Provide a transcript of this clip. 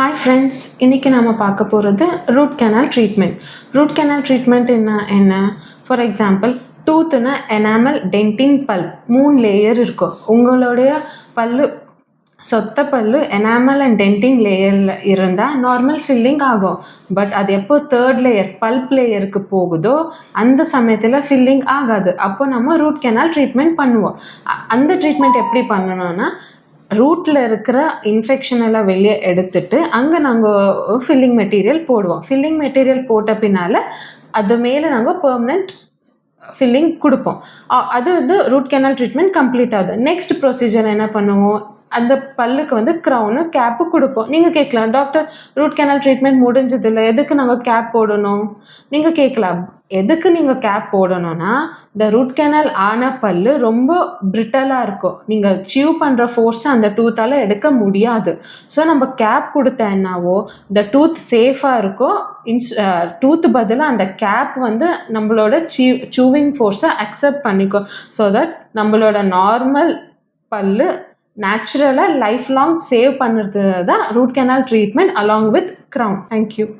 Hi friends இன்றைக்கி நம்ம பார்க்க போகிறது root canal treatment root canal treatment என்ன என்ன? ஃபார் எக்ஸாம்பிள் டூத்துனா எனாமல் டென்டிங் பல் மூணு லேயர் இருக்கும். உங்களுடைய பல்லு சொத்த பல்லு எனாமல் அண்ட் டென்டிங் லேயரில் இருந்தால் நார்மல் ஃபில்லிங் ஆகும். பட் அது எப்போ தேர்ட் லேயர் பல்ப் லேயருக்கு போகுதோ அந்த சமயத்தில் ஃபில்லிங் ஆகாது. அப்போ நம்ம ரூட் கெனால் ட்ரீட்மெண்ட் பண்ணுவோம். அந்த ட்ரீட்மெண்ட் எப்படி பண்ணணும்னா ரூட்டில் இருக்கிற இன்ஃபெக்ஷன் எல்லாம் வெளியே எடுத்துட்டு அங்கே நாங்கள் ஃபில்லிங் மெட்டீரியல் போடுவோம். ஃபில்லிங் மெட்டீரியல் போட்ட பின்னால் அது மேலே நாங்கள் பெர்மனெண்ட் ஃபில்லிங் கொடுப்போம். அது வந்து ரூட் கெனல் ட்ரீட்மெண்ட் கம்ப்ளீட் ஆகுது. நெக்ஸ்ட் ப்ரொசீஜர் என்ன பண்ணுவோம்? அந்த பல்லுக்கு வந்து க்ரௌனு கேப்பு கொடுப்போம். நீங்கள் கேட்கலாம் டாக்டர் ரூட் கேனல் ட்ரீட்மெண்ட் முடிஞ்சது இல்லை எதுக்கு நாங்கள் கேப் போடணும்? நீங்கள் கேட்கலாம். எதுக்கு நீங்கள் கேப் போடணும்னா இந்த ரூட் கேனல் ஆன பல் ரொம்ப பிரிட்டலாக இருக்கும். நீங்கள் சீவ் பண்ணுற ஃபோர்ஸை அந்த டூத்தால் எடுக்க முடியாது. ஸோ நம்ம கேப் கொடுத்தா என்னவோ இந்த டூத் சேஃபாக இருக்கும். இன்ஸ் டூத் பதிலாக அந்த கேப் வந்து நம்மளோட சீவ் சூவிங் ஃபோர்ஸை அக்செப்ட் பண்ணிக்கும். ஸோ தட் நம்மளோட நார்மல் பல்லு நேச்சுரலாக லைஃப் லாங் சேவ் பண்ணுறது தான் root canal treatment along with crown thank you